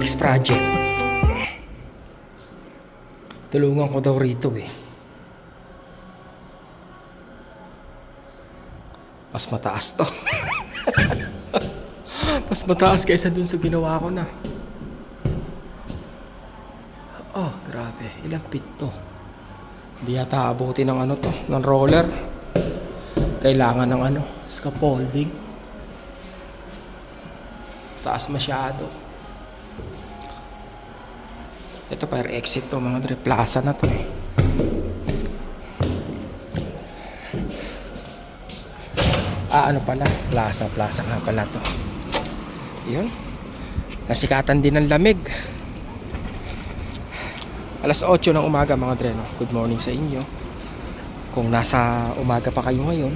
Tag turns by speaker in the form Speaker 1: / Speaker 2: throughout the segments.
Speaker 1: next project. Tulungan ko daw rito eh. Mas mataas to. Mas mataas kaysa dun sa ginawa ko na. Oh, grabe. Ilang feet to? Hindi yata abuti ng ano to, ng roller. Kailangan ng ano, scaffolding. Taas masyado. Ito fire exit to mga dre. Plaza na to eh. Ah, ano pala? Plaza, plaza nga pala to. Yun. Nasikatan din ng lamig. Alas 8 ng umaga mga dre. No? Good morning sa inyo. Kung nasa umaga pa kayo ngayon,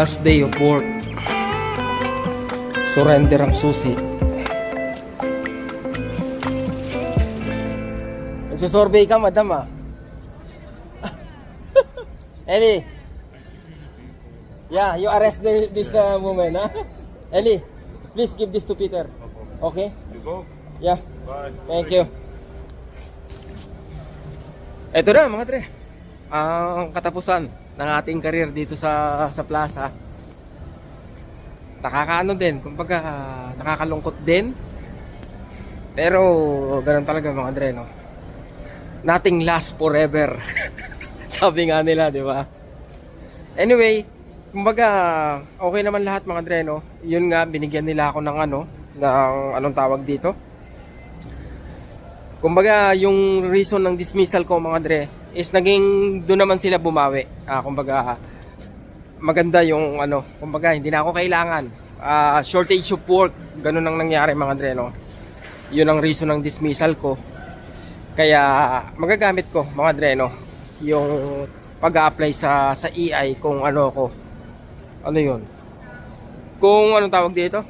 Speaker 1: last day of work. Surrender ang susi. Nagsusurvey ka, madam ah. Ellie. Yeah, you arrest the, this uh, woman, ha? Ellie, please give this to Peter. Okay?
Speaker 2: You go.
Speaker 1: Yeah.
Speaker 2: Bye.
Speaker 1: Thank you. Ito na mga tre. Ang katapusan ng ating career dito sa sa plaza. Nakakaano din, kumbaga nakakalungkot din. Pero ganun talaga mga Andre, no. Nothing lasts forever. Sabi nga nila, di ba? Anyway, kumbaga okay naman lahat mga Andre, no. Yun nga binigyan nila ako ng ano, ng anong tawag dito? Kumbaga, yung reason ng dismissal ko mga Dre is naging doon naman sila bumawi. Ah, kumbaga, maganda yung ano, kumbaga, hindi na ako kailangan. Ah, shortage of work, ganun ang nangyari mga Dre, no? Yun ang reason ng dismissal ko. Kaya, magagamit ko mga Dre, no? Yung pag-apply sa, sa EI kung ano ko. Ano yun? Kung anong tawag dito?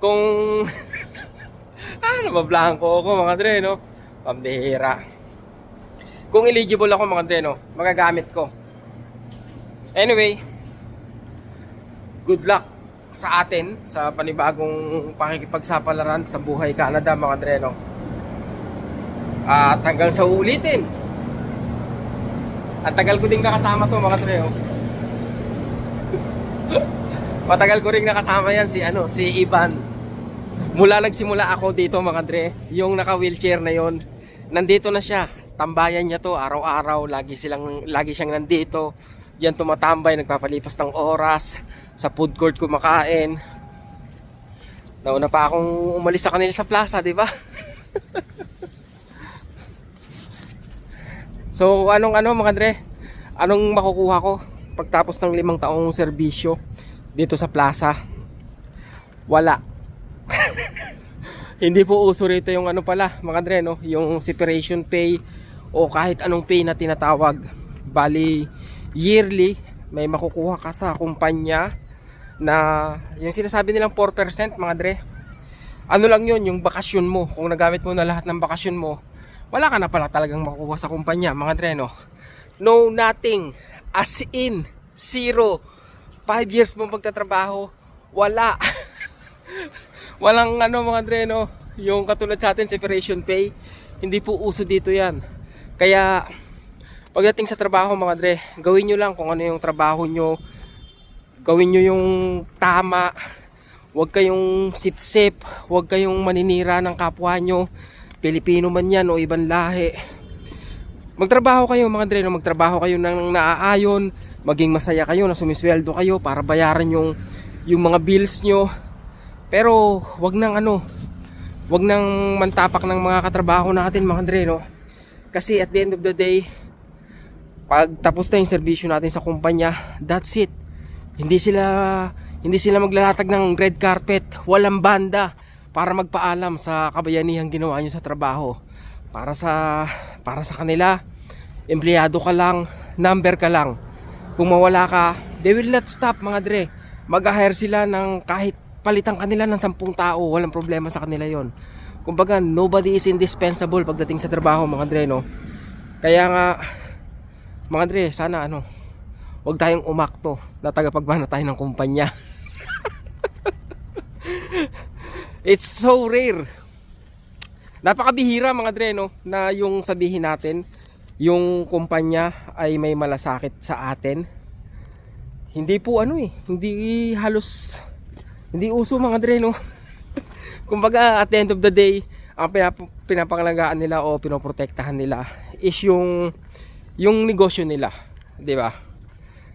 Speaker 1: Kung ah, nabablanko ako mga dre, no? Pambihira. Kung eligible ako mga dre, no? Magagamit ko. Anyway, good luck sa atin sa panibagong pakikipagsapalaran sa buhay Canada mga dre, no? At hanggang sa ulitin. Ang tagal ko ding nakasama to mga dre, oh. Matagal ko ring nakasama yan si ano, si Ivan mula nagsimula ako dito mga dre, yung naka-wheelchair na yon, nandito na siya. Tambayan niya to araw-araw, lagi silang lagi siyang nandito. Diyan tumatambay, nagpapalipas ng oras sa food court kumakain. Nauna pa akong umalis sa kanila sa plaza, di ba? so, anong ano mga dre? Anong makukuha ko pagtapos ng limang taong serbisyo dito sa plaza? Wala hindi po uso rito yung ano pala mga Andre no yung separation pay o kahit anong pay na tinatawag. Bali yearly may makukuha ka sa kumpanya na yung sinasabi nilang 4% mga Andre ano lang yun yung bakasyon mo. Kung nagamit mo na lahat ng bakasyon mo wala ka na pala talagang makukuha sa kumpanya mga Andre no? No nothing. As in zero. 5 years mo pagtatrabaho wala. Walang ano mga Dre no? Yung katulad sa atin separation pay hindi po uso dito yan kaya pagdating sa trabaho mga Dre gawin nyo lang kung ano yung trabaho nyo. Gawin nyo yung tama. Huwag kayong sip-sip. Huwag kayong maninira ng kapwa nyo. Pilipino man yan o ibang lahi. Magtrabaho kayo mga Dre magtrabaho kayo ng naaayon. Maging masaya kayo na sumisweldo kayo para bayaran yung yung mga bills nyo. Pero wag nang ano, wag nang mantapak ng mga katrabaho natin mga Andre no. Kasi at the end of the day, pag tapos na yung serbisyo natin sa kumpanya, that's it. Hindi sila hindi sila maglalatag ng red carpet, walang banda para magpaalam sa kabayanihang ginawa nyo sa trabaho. Para sa para sa kanila, empleyado ka lang, number ka lang. Kung mawala ka, they will not stop mga dre. Mag-hire sila ng kahit palitan kanila ng sampung tao, walang problema sa kanila yon. Kumbaga, nobody is indispensable pagdating sa trabaho mga dre, no? Kaya nga, mga dre, sana ano, wag tayong umakto na tagapagbana tayo ng kumpanya. It's so rare. Napakabihira mga dre, no, na yung sabihin natin, yung kumpanya ay may malasakit sa atin. Hindi po ano eh, hindi halos, hindi uso mga dre, no. Kumbaga at the end of the day, ang pinap- pinapangalagaan nila o pinoprotektahan nila is yung yung negosyo nila, 'di ba?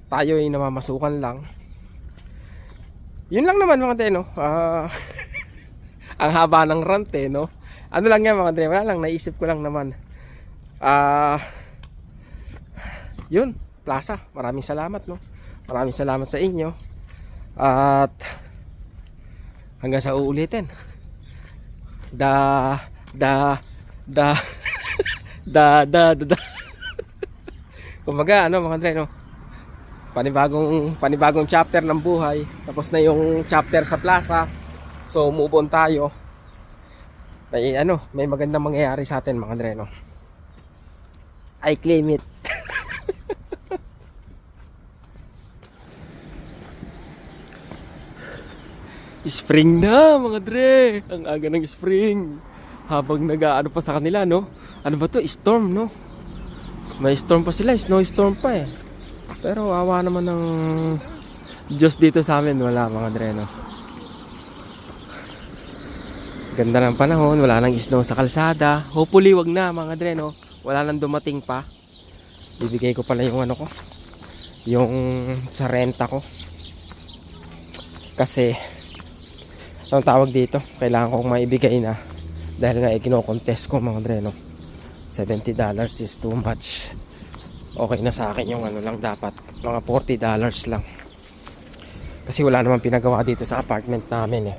Speaker 1: Tayo ay namamasukan lang. Yun lang naman mga dre, no. Ah, ang haba ng rant eh, no. Ano lang yan mga dre, wala lang naisip ko lang naman. Ah, yun, plaza. Maraming salamat, no. Maraming salamat sa inyo. At hanggang sa uulitin. Da da da da da da, da. Kumbaga ano mga Andre no. Panibagong panibagong chapter ng buhay. Tapos na yung chapter sa plaza. So move on tayo. May ano, may magandang mangyayari sa atin mga Andre no. I claim it. Spring na mga dre. Ang aga ng spring. Habang nag-ano pa sa kanila no. Ano ba to? Storm no. May storm pa sila. Snowstorm pa eh. Pero awa naman ng Diyos dito sa amin. Wala mga dre no. Ganda ng panahon. Wala nang snow sa kalsada. Hopefully wag na mga dre no. Wala nang dumating pa. Bibigay ko pala yung ano ko. Yung sa renta ko. Kasi ang tawag dito, kailangan kong maibigay na dahil nga ikino-contest ko mga dreno. $70 is too much. Okay na sa akin yung ano lang dapat, mga $40 lang. Kasi wala namang pinagawa dito sa apartment namin eh.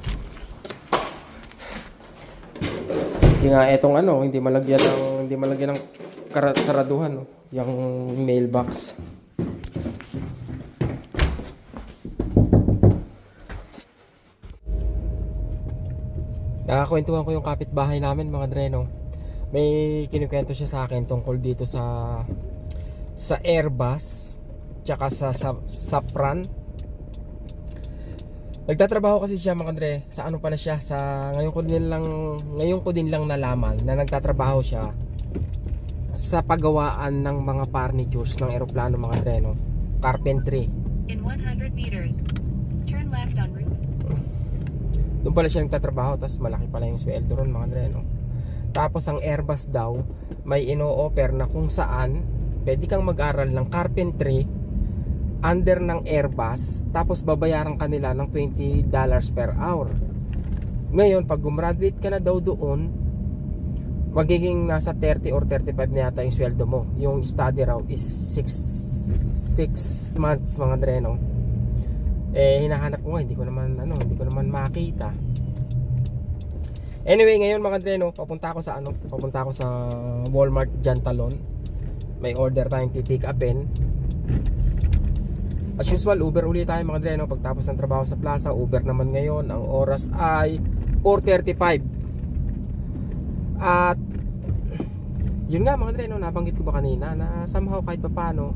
Speaker 1: Maski nga etong ano, hindi malagyan ng hindi malagyan ng kara- karaduhan no, yung mailbox. Nakakwentuhan ko yung kapitbahay namin mga dreno. May kinukwento siya sa akin tungkol dito sa sa Airbus tsaka sa, sa Sapran. Nagtatrabaho kasi siya mga dre sa ano pala siya sa ngayon ko din lang ngayon ko din lang nalaman na nagtatrabaho siya sa paggawaan ng mga furnitures ng eroplano mga dre no. Carpentry.
Speaker 2: In 100 meters, turn left on
Speaker 1: Doon pala siya nagtatrabaho tapos malaki pala yung sweldo ron mga dre no. Tapos ang Airbus daw may ino-offer na kung saan pwede kang mag-aral ng carpentry under ng Airbus tapos babayaran kanila ng $20 per hour. Ngayon pag gumraduate ka na daw doon magiging nasa 30 or 35 na yata yung sweldo mo. Yung study raw is 6 6 months mga dre no eh hinahanap ko nga hindi ko naman ano hindi ko naman makita. Anyway ngayon mga dre no papunta ako sa ano papunta ako sa Walmart Jantalon may order tayong pipick upin as usual Uber uli tayo mga dre no. Pagtapos ng trabaho sa plaza Uber naman ngayon. Ang oras ay 4.35 at yun nga mga dre no nabanggit ko ba kanina na somehow kahit pa paano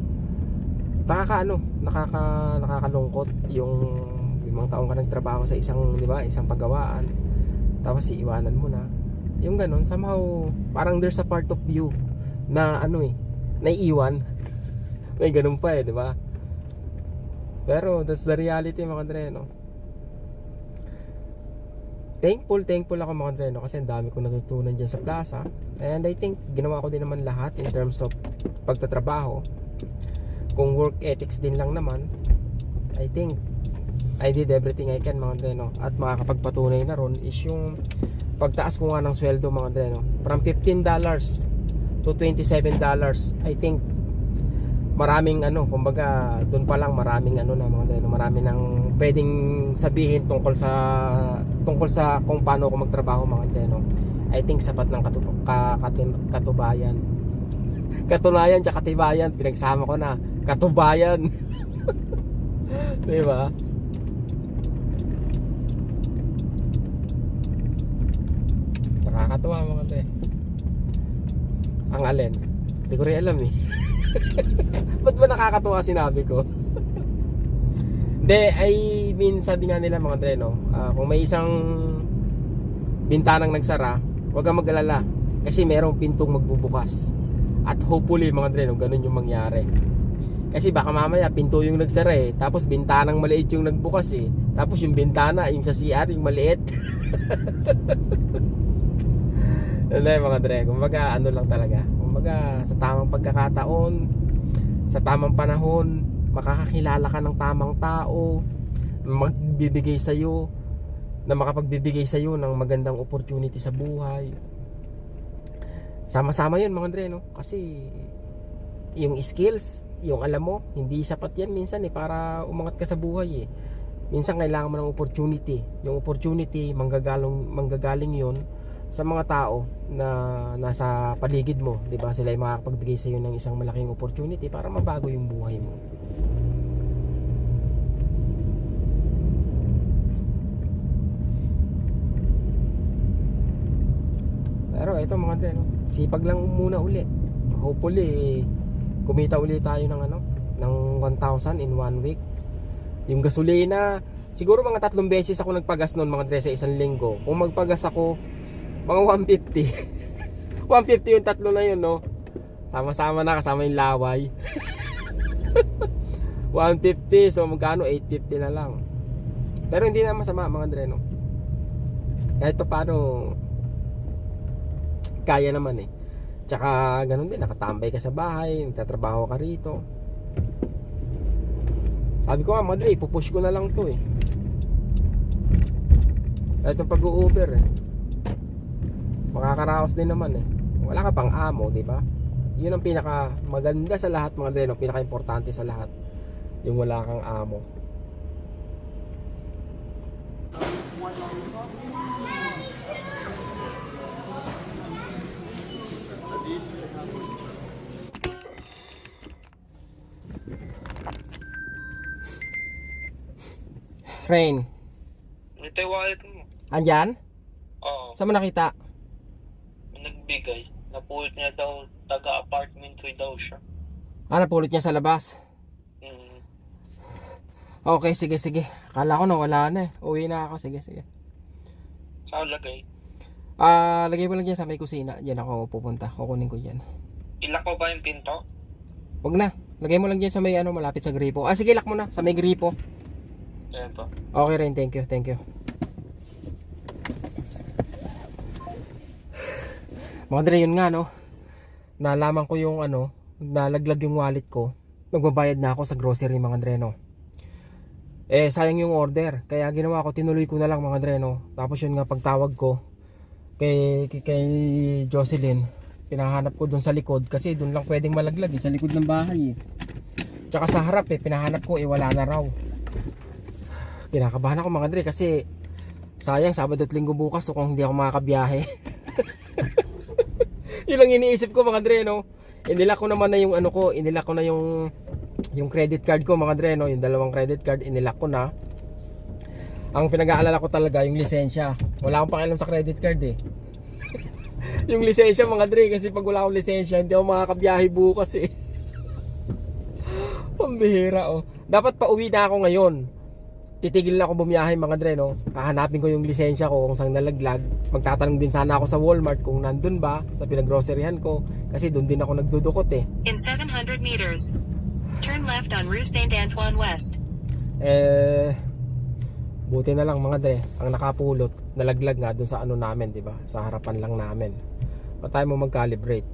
Speaker 1: nakakaano nakaka nakakalungkot yung limang taong ka nagtrabaho sa isang di ba isang paggawaan tapos iiwanan mo na. Yung ganun somehow parang there's a part of you na ano eh naiiwan. May ganun pa eh di ba? Pero that's the reality mga dre no thankful thankful ako mga dre no kasi ang dami ko natutunan dyan sa plaza. And I think ginawa ko din naman lahat in terms of pagtatrabaho kung work ethics din lang naman I think I did everything I can mga dreno at makakapagpatunay na ron is yung pagtaas ko nga ng sweldo mga dreno from $15 to $27 I think maraming ano, kumbaga doon pa lang maraming ano na mga Andre, no, marami nang pwedeng sabihin tungkol sa tungkol sa kung paano ako magtrabaho mga Andre, no. I think sapat ng katu ka, katubayan. Katunayan tsaka katibayan, pinagsama ko na. Katubayan. 'Di ba? Nakakatuwa mga Andre. Ang alin? Hindi ko rin alam eh. Ba't ba nakakatuwa sinabi ko? Hindi, I mean, sabi nga nila mga Andre, no? ah, kung may isang bintanang nagsara, huwag kang mag-alala. Kasi merong pintong magbubukas. At hopefully, mga Andre, no, ganun yung mangyari. Kasi baka mamaya, pinto yung nagsara eh. Tapos bintanang maliit yung nagbukas eh. Tapos yung bintana, yung sa CR, yung maliit. Ano mga Dre, kumbaga ano lang talaga. Kumbaga sa tamang pagkakataon, sa tamang panahon, makakakilala ka ng tamang tao, magbibigay sa iyo na makapagbibigay sa iyo ng magandang opportunity sa buhay. Sama-sama 'yun mga Dre, no? Kasi yung skills, yung alam mo, hindi sapat yan minsan eh para umangat ka sa buhay eh. Minsan kailangan mo ng opportunity. Yung opportunity, manggagaling manggagaling 'yon sa mga tao na nasa paligid mo, ba? Sila ay makakapagbigay sa iyo ng isang malaking opportunity para mabago yung buhay mo. Pero ito mga no? sipag lang muna uli. Hopefully, kumita uli tayo ng ano, ng 1,000 in one week. Yung gasolina, siguro mga tatlong beses ako nagpagas noon mga Andre sa isang linggo. Kung magpagas ako, mga 150. 150 yung tatlo na yun, no? Sama-sama na, kasama yung laway. 150, so magkano? 850 na lang. Pero hindi na masama mga Andre, no? Kahit pa paano, kaya naman eh. Tsaka ganun din, nakatambay ka sa bahay, nagtatrabaho ka rito. Sabi ko nga, Madre, ipupush ko na lang to eh. Kahit yung pag-Uber eh. Makakaraos din naman eh. Wala ka pang amo, di ba? Yun ang pinaka maganda sa lahat mga dreno, pinaka importante sa lahat. Yung wala kang amo. Rain,
Speaker 3: Ito yung wallet mo.
Speaker 1: andyan?
Speaker 3: Oo.
Speaker 1: Saan mo nakita?
Speaker 3: Nagbigay. Napulot niya daw, taga-apartment ko daw siya.
Speaker 1: Ah, napulot niya sa labas.
Speaker 3: Mm.
Speaker 1: Okay, sige, sige. Akala ko na wala na eh. Uwi na ako. Sige, sige.
Speaker 3: Saan lagay?
Speaker 1: Ah, lagay mo lang dyan sa may kusina. Diyan ako pupunta. Kukunin ko dyan.
Speaker 3: Ilak ko ba yung pinto?
Speaker 1: Wag na. Lagay mo lang dyan sa may ano, malapit sa gripo. Ah, sige, lock mo na. Sa may gripo.
Speaker 3: Ayan pa.
Speaker 1: Okay rin, thank you, thank you. Mga yun nga no. Nalaman ko yung ano, nalaglag yung wallet ko. Magbabayad na ako sa grocery mga Dre no. Eh, sayang yung order. Kaya ginawa ko, tinuloy ko na lang mga Dre no. Tapos yun nga pagtawag ko kay, kay, Jocelyn, pinahanap ko dun sa likod kasi dun lang pwedeng malaglag eh, sa likod ng bahay eh. Tsaka sa harap eh, pinahanap ko eh, wala na raw kinakabahan ako mga Dre kasi sayang Sabado at Linggo bukas so kung hindi ako makakabiyahe. Yun ang iniisip ko mga Dre no? Inila ko naman na yung ano ko inila ko na yung yung credit card ko mga Dre no? Yung dalawang credit card inila ko na. Ang pinag-aalala ko talaga yung lisensya. Wala akong pakialam sa credit card eh. Yung lisensya mga Dre kasi pag wala akong lisensya hindi ako makakabiyahe bukas eh. Pambihira oh. Dapat pa uwi na ako ngayon titigil na ako bumiyahe mga dre no? Hahanapin ko yung lisensya ko kung saan nalaglag. Magtatanong din sana ako sa Walmart kung nandun ba sa pinaggroceryhan ko kasi doon din ako nagdudukot eh.
Speaker 2: In 700 meters, turn left on Rue Saint Antoine West.
Speaker 1: eh buti na lang mga dre ang nakapulot nalaglag nga doon sa ano namin di ba? Sa harapan lang namin. Pa tayo mo mag-calibrate?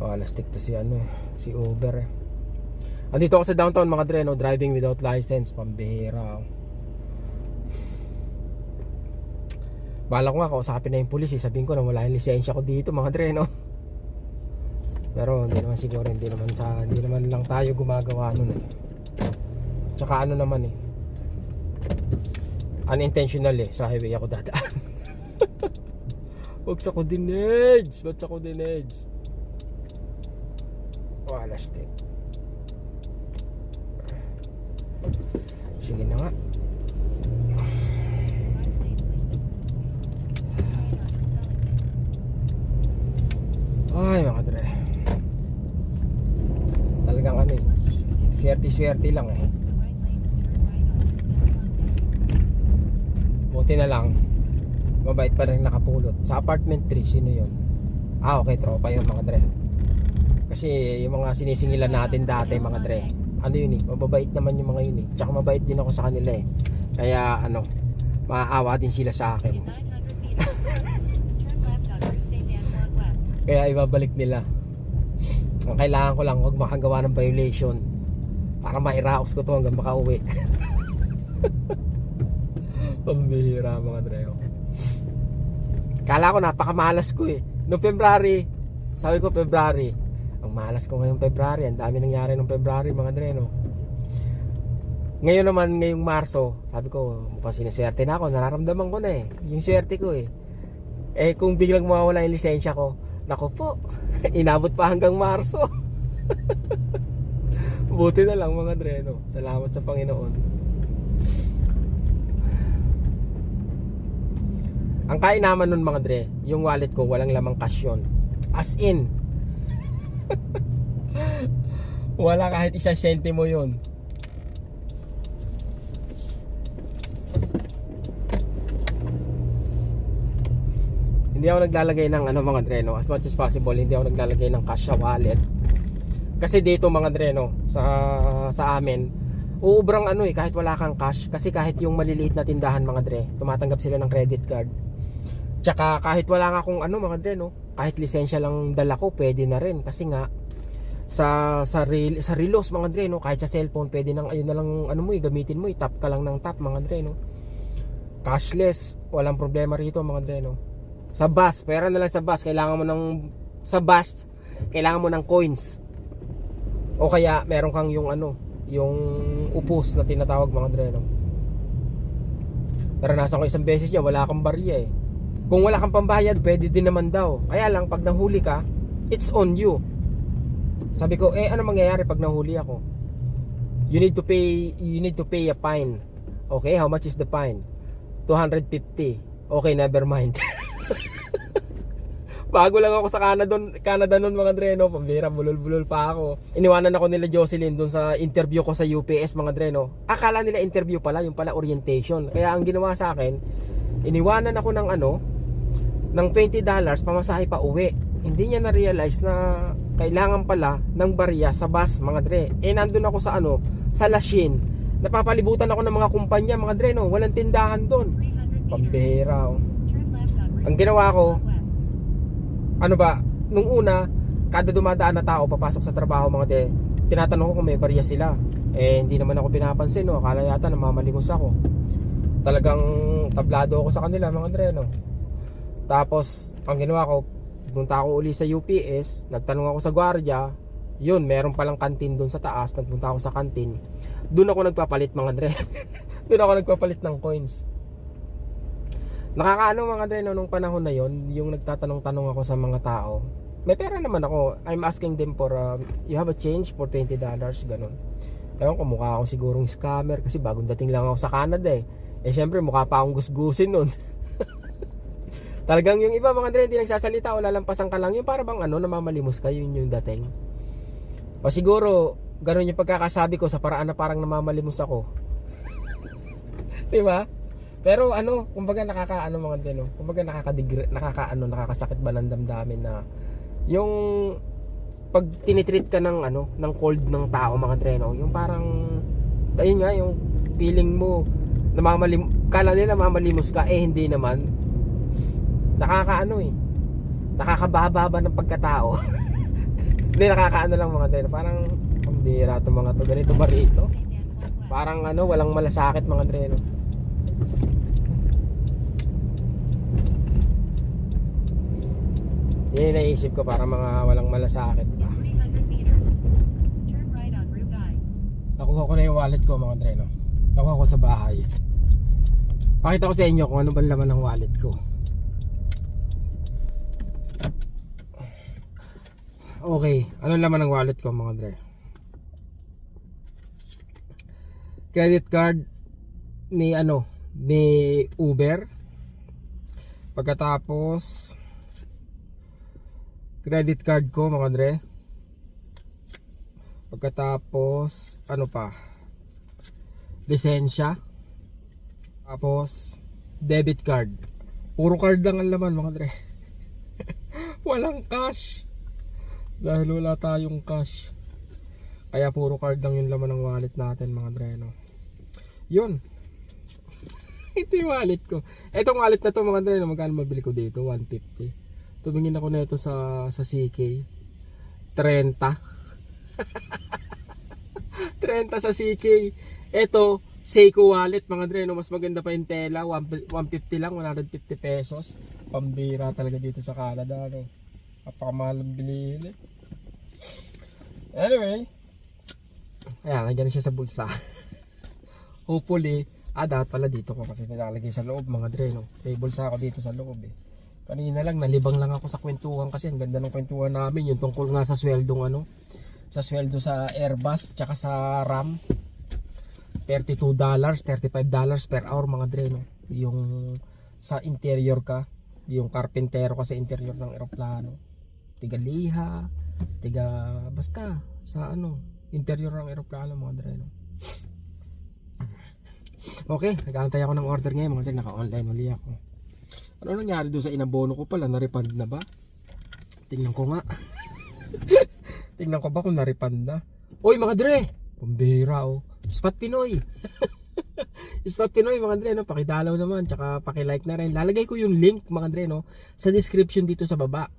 Speaker 1: Oh stick to si ano eh si Uber eh Andito ako sa downtown mga dre no driving without license pambihira. Bala ko nga kausapin na yung pulis eh. Sabihin ko na wala yung lisensya ko dito mga dre no Pero hindi naman siguro, hindi naman sa, hindi naman lang tayo gumagawa nun eh. Tsaka ano naman eh. Unintentional eh, sa highway ako dadaan. Huwag sa ko dinage! Ba't sa ko stick. Sige na nga. Ay, mga dre. Talagang ano eh. Swerte-swerte lang eh. Buti na lang. Mabait pa rin nakapulot. Sa apartment 3, sino yun? Ah, okay, tropa yun mga dre. Kasi yung mga sinisingilan natin dati mga dre. Ano yun eh, mababait naman yung mga yun eh. Tsaka mabait din ako sa kanila eh. Kaya ano, maaawa din sila sa akin.
Speaker 2: In 900 meters, turn left on Rue Saint Antoine West.
Speaker 1: Kaya ibabalik nila. Ang kailangan ko lang huwag makagawa ng violation para mairaos ko to hanggang makauwi. Pambihira mga dreo. Kala ko napakamalas ko eh. Noong February, sabi ko February, ang malas ko ngayong February, ang dami nangyari nung February mga dreno. Ngayon naman, ngayong Marso, sabi ko, mukhang siniswerte na ako, nararamdaman ko na eh. Yung swerte ko eh. Eh kung biglang mawawala yung lisensya ko, nako po, inabot pa hanggang Marso. Buti na lang mga dreno. Salamat sa Panginoon. Ang kain naman nun mga dre, yung wallet ko walang lamang cash yun. As in. Wala kahit isang sentimo yun. Hindi ako naglalagay ng ano mga dreno as much as possible hindi ako naglalagay ng cash wallet. Kasi dito mga dreno sa sa amin uubrang ano eh kahit wala kang cash kasi kahit yung maliliit na tindahan mga dre tumatanggap sila ng credit card. Tsaka kahit wala nga akong ano mga dre no, kahit lisensya lang dala ko pwede na rin kasi nga sa sa rel, sa relos mga dre no, kahit sa cellphone pwede nang ayun na lang ano mo eh, gamitin mo, i-tap ka lang ng tap mga dre no. Cashless, walang problema rito mga dre no. Sa bus, pera na lang sa bus, kailangan mo ng sa bus, kailangan mo ng coins. O kaya meron kang yung ano, yung upos na tinatawag mga dre no. Naranasan ko isang beses niya, wala kang barya eh. Kung wala kang pambayad, pwede din naman daw. Kaya lang, pag nahuli ka, it's on you. Sabi ko, eh ano mangyayari pag nahuli ako? You need to pay, you need to pay a fine. Okay, how much is the fine? 250. Okay, never mind. Bago lang ako sa Canada, Canada noon mga dreno, pambira, bulol-bulol pa ako. Iniwanan ako nila Jocelyn doon sa interview ko sa UPS mga dreno. Akala nila interview pala, yung pala orientation. Kaya ang ginawa sa akin, iniwanan ako ng ano, ng 20 dollars pamasahe pa uwi. Hindi niya na-realize na kailangan pala ng barya sa bus mga dre. Eh nandun ako sa ano, sa Lashin. Napapalibutan ako ng mga kumpanya mga dre no, walang tindahan doon.
Speaker 2: 300 meters,
Speaker 1: Pambihira oh. Ang ginawa ko, ano ba, nung una, kada dumadaan na tao papasok sa trabaho mga de, tinatanong ko kung may barya sila. Eh, hindi naman ako pinapansin, no? Akala yata namamalimos ako. Talagang tablado ako sa kanila, mga dre, no? Tapos, ang ginawa ko, punta ako uli sa UPS, nagtanong ako sa gwardiya, yun, meron palang kantin doon sa taas, nagpunta ako sa kantin. Doon ako nagpapalit mga dre. doon ako nagpapalit ng coins. Nakakaano mga dre no, nung panahon na yon yung nagtatanong-tanong ako sa mga tao. May pera naman ako. I'm asking them for uh, you have a change for 20 dollars ganun. Ewan ko mukha ako sigurong scammer kasi bagong dating lang ako sa Canada eh. Eh syempre mukha pa akong gusgusin nun. Talagang yung iba mga dre hindi nagsasalita o lalampasan ka lang yung para bang ano namamalimos ka yun yung dating. O siguro ganun yung pagkakasabi ko sa paraan na parang namamalimos ako. 'Di ba? Pero ano, kumbaga nakakaano mga din, no? Kumbaga nakakadigre, nakakaano, nakakasakit ba ng damdamin na yung pag tinitreat ka ng ano, ng cold ng tao mga treno, yung parang ayun nga yung feeling mo namamalim kala nila mamalimos ka eh hindi naman nakakaano eh nakakababa ng pagkatao hindi nakakaano lang mga treno parang ang bira to mga to ganito ba rito parang ano walang malasakit mga dreno Yan yung naisip ko para mga walang malasakit pa.
Speaker 2: 300 meters. Turn right on Rugai.
Speaker 1: Nakuha ko na yung wallet ko mga Andre, no? Nakuha ko sa bahay. Pakita ko sa inyo kung ano ba laman ng wallet ko. Okay, ano laman ng wallet ko mga Andre? Credit card ni ano, ni Uber. Pagkatapos credit card ko mga Andre. Pagkatapos, ano pa? Lisensya. Tapos, debit card. Puro card lang ang laman mga dre. Walang cash. Dahil wala tayong cash. Kaya puro card lang yung laman ng wallet natin mga dre. No? Yun. Ito yung wallet ko. Etong wallet na to mga dre. No? Magkano mabili ko dito? 150. Tumingin ako na ito sa, sa CK. 30. 30 sa CK. Ito, Seiko wallet mga dre, no? mas maganda pa yung tela, 150 lang, 150 pesos. Pambira talaga dito sa Canada, no? Napakamahal ang bilihin eh. Anyway, ayan, lagyan siya sa bulsa. Hopefully, ah, dapat pala dito ko kasi nilalagay sa loob mga dre, no? May bulsa ako dito sa loob eh. Kanina lang, nalibang lang ako sa kwentuhan kasi ang ganda ng kwentuhan namin, yung tungkol nga sa sweldong ano, sa sweldo sa Airbus tsaka sa RAM $32 $35 per hour mga dre no? yung sa interior ka yung carpentero ka sa interior ng eroplano tiga liha tiga basta sa ano interior ng eroplano mga dre no? okay nagantay ako ng order ngayon mga dre naka online uli ako ano nangyari doon sa inabono ko pala na-refund na ba tingnan ko nga Tingnan ko ba kung naripand na. Uy mga dre! Pambira oh. Spot Pinoy. Spot Pinoy mga dre no. Pakidalaw naman. Tsaka pakilike na rin. Lalagay ko yung link mga dre no. Sa description dito sa baba.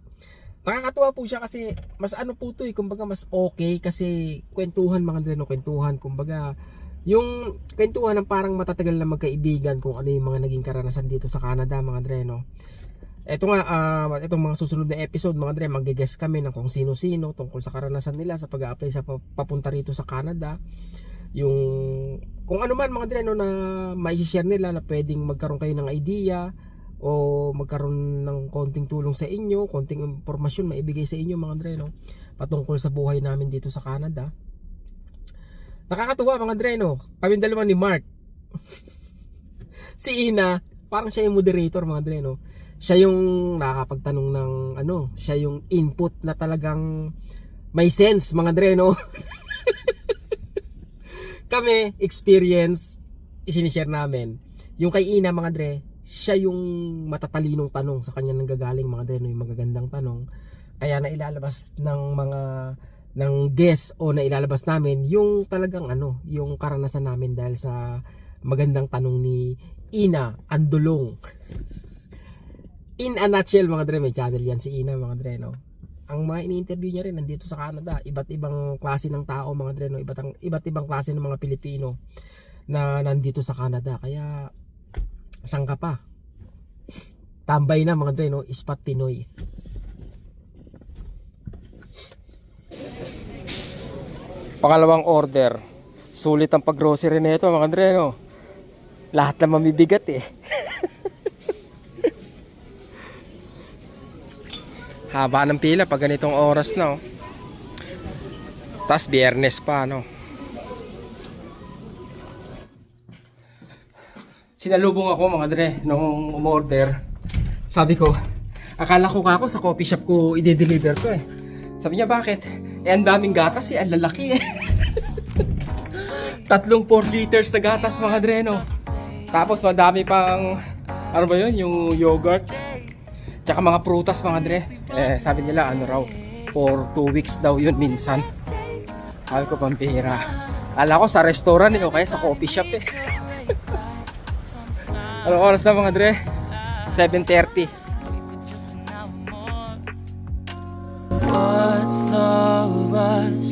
Speaker 1: Nakakatuwa po siya kasi mas ano po to eh. Kumbaga mas okay kasi kwentuhan mga dre no. Kwentuhan. Kumbaga yung kwentuhan ng parang matatagal na magkaibigan kung ano yung mga naging karanasan dito sa Canada mga dre no. Ito nga, uh, itong mga susunod na episode mga dre, mag-guess kami ng kung sino-sino tungkol sa karanasan nila sa pag-apply sa papunta rito sa Canada. Yung, kung ano man mga dre, no, na mai-share nila na pwedeng magkaroon kayo ng idea o magkaroon ng konting tulong sa inyo, konting impormasyon maibigay sa inyo mga dre, no, patungkol sa buhay namin dito sa Canada. Nakakatuwa mga dre, no, kami dalawa ni Mark. si Ina, parang siya yung moderator mga dre, no siya yung nakakapagtanong ng ano, siya yung input na talagang may sense mga dre no. Kami experience isinishare namin. Yung kay Ina mga dre, siya yung matatalinong tanong sa kanya nanggagaling mga dre no, yung magagandang tanong. Kaya na ilalabas ng mga ng guest o na ilalabas namin yung talagang ano, yung karanasan namin dahil sa magandang tanong ni Ina Andulong in a nutshell mga dre, may channel yan si Ina mga dre, no? Ang mga ini-interview niya rin nandito sa Canada, iba't ibang klase ng tao mga dre, no? Iba't, iba't ibang klase ng mga Pilipino na nandito sa Canada. Kaya, saan ka pa? Tambay na mga dre, no? Ispat Pinoy. Pangalawang order. Sulit ang pag-grocery nito mga dre, no? Lahat na mamibigat eh. Haba ng pila pag ganitong oras na oh. Tapos biyernes pa no. Sinalubong ako mga dre nung umorder. Sabi ko, akala ko kako sa coffee shop ko i-deliver ko eh. Sabi niya bakit? Eh ang daming gatas eh, ang lalaki eh. Tatlong 4 liters na gatas mga dre no. Tapos madami pang ano ba yun, yung yogurt. Tsaka mga prutas mga dre. Eh, sabi nila ano raw, for 2 weeks daw yun minsan. Sabi ko pampihira. Kala ko sa restaurant eh, o kaya sa coffee shop eh. Ano oras na mga dre? 7.30 What's the rush?